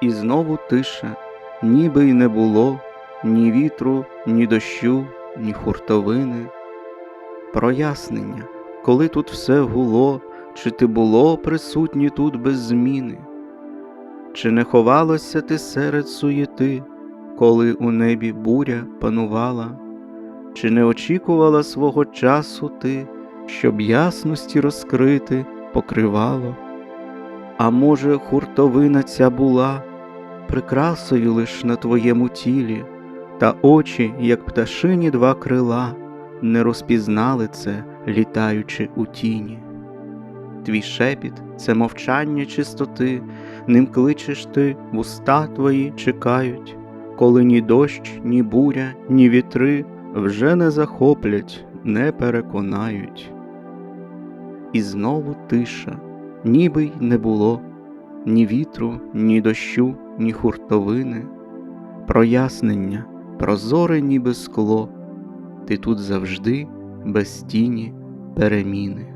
І знову тиша, ніби й не було ні вітру, ні дощу, ні хуртовини. Прояснення, коли тут все гуло, чи ти було присутній тут без зміни? Чи не ховалося ти серед суєти, коли у небі буря панувала? Чи не очікувала свого часу ти, щоб ясності розкрити покривало? А може, хуртовина ця була прикрасою лиш на твоєму тілі, та очі, як пташині два крила, не розпізнали це, літаючи у тіні. Твій шепіт це мовчання чистоти, ним кличеш ти, вуста твої чекають, коли ні дощ, ні буря, ні вітри вже не захоплять, не переконають. І знову тиша, ніби й не було ні вітру, ні дощу, ні хуртовини, прояснення, прозоре, ніби скло, ти тут завжди без тіні переміни.